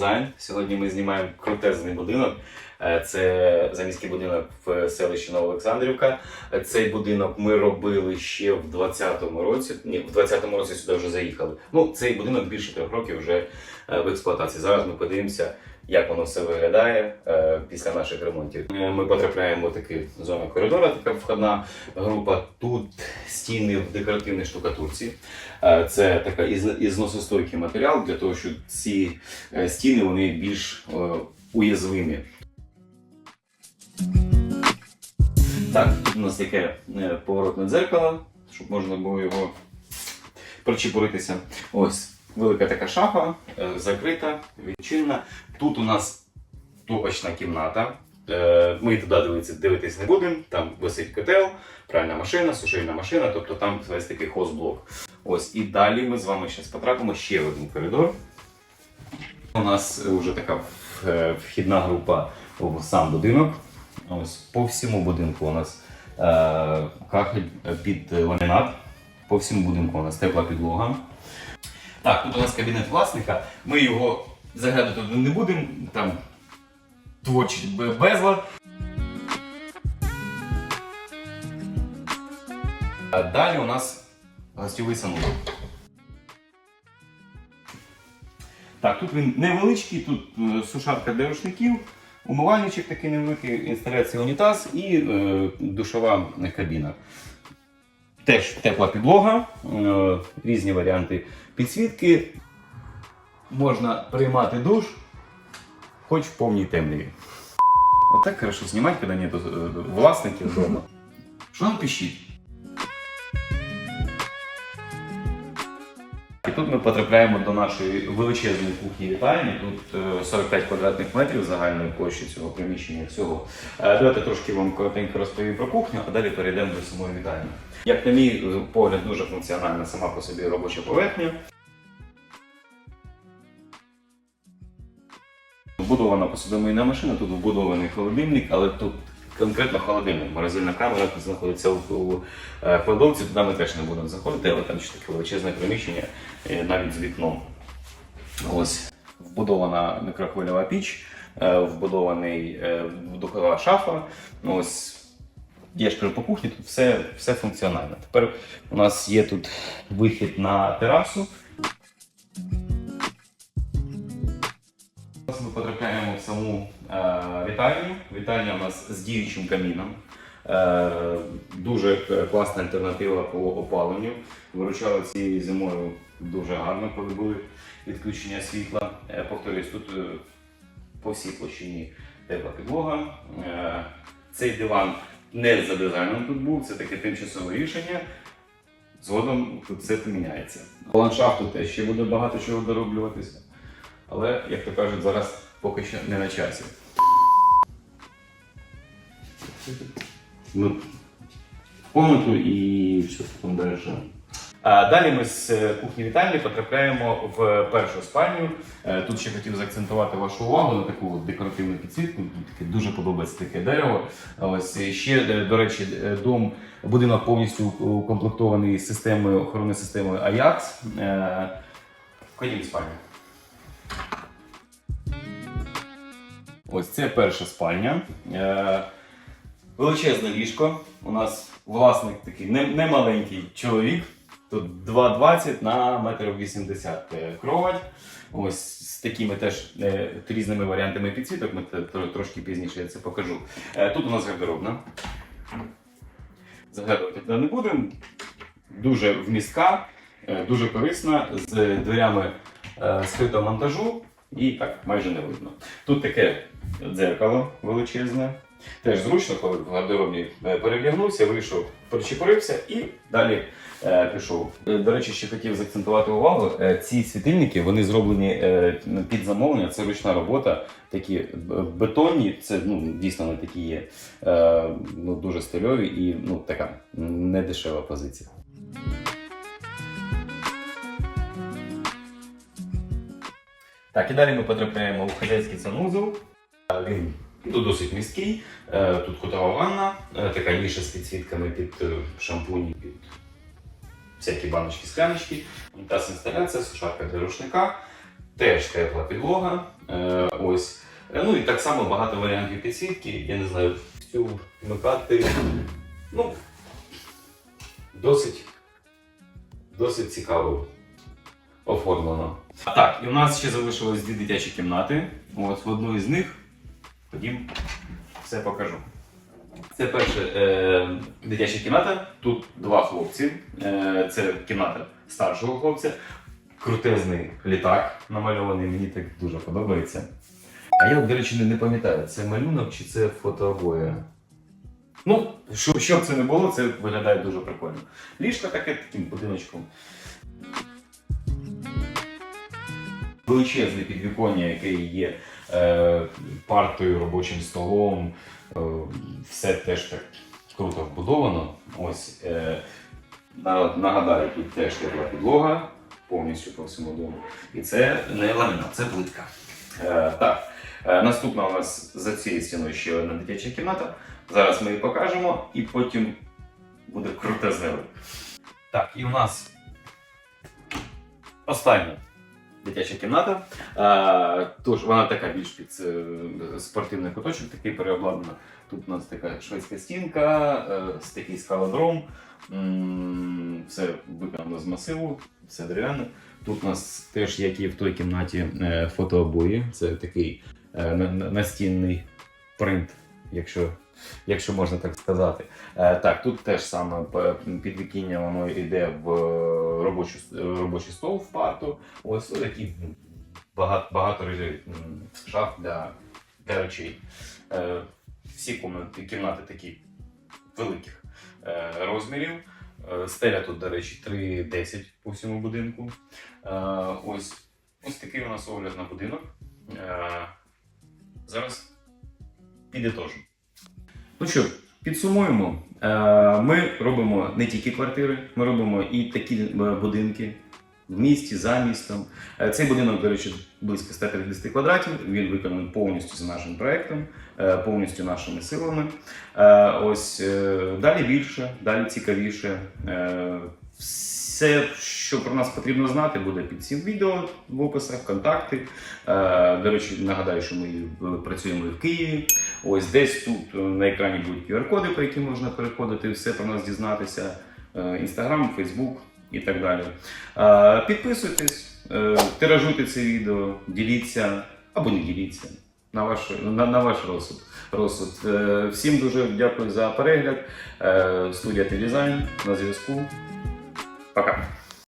Дизайн. Сьогодні ми знімаємо крутезний будинок. Е, Це заміський будинок в селищі Новоолександрівка. Е, Цей будинок ми робили ще в 20-му році. Ні, в 20-му році сюди вже заїхали. Ну, цей будинок більше трьох років вже е, в експлуатації. Зараз ми подивимося, як воно все виглядає е, після наших ремонтів. Е, Ми потрапляємо в таку зону коридора, така входна група. Тут стіни в декоративній штукатурці. Е, Це така із- ізносостойкий матеріал для того, щоб ці стіни вони більш уязвимі. Так, у нас таке поворотне дзеркало, щоб можна було його причепуритися. Ось велика така шафа, е, закрита, відчинена. Тут у нас топочна кімната. Е, Ми туди дивитися, дивитись не будемо. Там висить котел, пральна машина, сушильна машина, тобто там весь такий хозблок. Ось і далі ми з вами зараз потрапимо ще в один коридор. У нас вже така е, вхідна група в сам будинок. Ось по всьому будинку у нас кахель під ламінат. По всьому будинку у нас тепла підлога. Так, тут у нас кабінет власника. Ми його заглядати туди не будемо. Там творчий безлад. Далі у нас гостьовий санузел. Так, тут він невеличкий, тут е, сушарка для рушників, умивальничок такий невеликий, інсталяція унітаз і е, душова кабіна. Теж тепла підлога, е, різні варіанти підсвітки. Можна приймати душ, хоч в повній темряві. Отак хорошо знімати, коли нету е, власників вдома. Що нам пищить? І тут ми потрапляємо до нашої величезної кухні вітальні. Тут е, 45 квадратних метрів загальної площі цього приміщення всього. Е, Давайте трошки вам коротенько розповім про кухню, а далі перейдемо до самої вітальні. Як на мій погляд, дуже функціональна сама по собі робоча поверхня. Вбудована посудомийна машина, тут вбудований холодильник, але тут конкретно холодильник. Морозильна камера знаходиться у, е, кладовці, туди ми теж не будемо заходити, але там ще таке величезне приміщення е, навіть з вікном. Ось вбудована мікрохвильова піч, е, вбудований духова шафа. Ось я ж кажу, по кухні тут все, все функціонально. Тепер у нас є тут вихід на терасу. Зараз ми потрапляємо в саму вітальню. Вітальня у нас з діючим каміном. Е, дуже класна альтернатива по опаленню. Виручали цією зимою дуже гарно, коли були відключення світла. Е, повторюсь, тут е, по всій площині тепла підлога. Цей диван не за дизайном тут був, це таке тимчасове рішення. Згодом тут все поміняється. По ландшафту теж ще буде багато чого дороблюватися. Але, як то кажуть, зараз поки що не на часі. Ми в комнату і що там далі. Далі ми з е, кухні вітальні потрапляємо в першу спальню. Е, Тут ще хотів заакцентувати вашу увагу на таку декоративну підсвітку. Таке дуже подобається таке дерево. Ось ще, е, до речі, дом, будинок повністю укомплектований системою охорони системою Ajax. Ходімо в спальню. Ось це перша спальня. Е, величезне ліжко. У нас власник такий не, не чоловік. Тут 2,20 на 1,80 м кровать. Ось з такими теж е, різними варіантами підсвіток. Ми трошки пізніше я це покажу. Е, тут у нас гардеробна. Заглядувати туди не будемо. Дуже вмістка, е, дуже корисна, з дверями е, скритого монтажу і так майже не видно. Тут таке дзеркало величезне. Теж зручно, коли в гардеробні е, перевдягнувся, вийшов, причепурився і далі е, пішов. Е, До речі, ще хотів заакцентувати увагу. е, Ці світильники вони зроблені е, під замовлення, це ручна робота. Такі бетонні, це ну, дійсно не такі є е, ну, дуже стильові і ну, така недешева позиція. Так, і далі ми потрапляємо у хазяйський санузел. Він ну, досить міський. Е, Тут кутова ванна, е, така ніша з підсвітками під е, шампуні, під всякі баночки, скляночки. Унітаз інсталяція, сушарка для рушника. теж тепла підлога. Ось. Ну і так само багато варіантів підсвітки. Я не знаю, цю вмикати. Ну, досить, досить цікаво оформлено. А так, і у нас ще залишилось дві дитячі кімнати. От в одну із них ходім, все покажу. Це перша е, дитяча кімната. Тут два хлопці. Е, це кімната старшого хлопця. Крутезний літак намальований, мені так дуже подобається. А я, до речі, не, пам'ятаю, це малюнок чи це фотообоє. Ну, що, що б це не було, це виглядає дуже прикольно. Ліжко таке таким будиночком. Величезне підвіконня, яке є партою, робочим столом. Е, все теж так круто вбудовано. Ось, е, нагадаю, тут теж тепла підлога повністю по всьому дому. І це не ламінат, це плитка. Е, так, е, наступна у нас за цією стіною ще одна дитяча кімната. Зараз ми її покажемо і потім буде круте крутезне. Так, і у нас остання дитяча кімната. Е, тож вона така більш під е, спортивний куточок, такий переобладнана. Тут у нас така шведська стінка, е, такий скалодром. Все виконано з масиву, все дерев'яне. Тут у нас теж, як і в той кімнаті, фотообої. Це такий на- на- настінний принт, якщо, якщо можна так сказати. Так, тут теж саме підвікіння воно йде в робочу, робочий стол в парту. Ось такі багато, багато шаф для, для речей. Е, Всі кімнати, кімнати такі великих е, розмірів. Е, Стеля тут, до речі, 3,10 по всьому будинку. Е, Ось, ось такий у нас огляд на будинок. Е, Зараз підітожимо. Ну що, підсумуємо. Е, Ми робимо не тільки квартири, ми робимо і такі е, будинки в місті, за містом. Е, Цей будинок, до речі, близько 150 квадратів. Він виконаний повністю за нашим проектом, повністю нашими силами. Ось далі більше, далі цікавіше. Все, що про нас потрібно знати, буде під цим відео в описах, контакти. Е, До речі, нагадаю, що ми е, працюємо і в Києві. Ось десь тут е, на екрані будуть QR-коди, по яким можна переходити, все про нас дізнатися. Інстаграм, Фейсбук і так далі. Підписуйтесь, тиражуйте це відео, діліться або не діліться. На ваш, на, на ваш розсуд. розсуд. Всім дуже дякую за перегляд. Студія T-Design на зв'язку. Пока.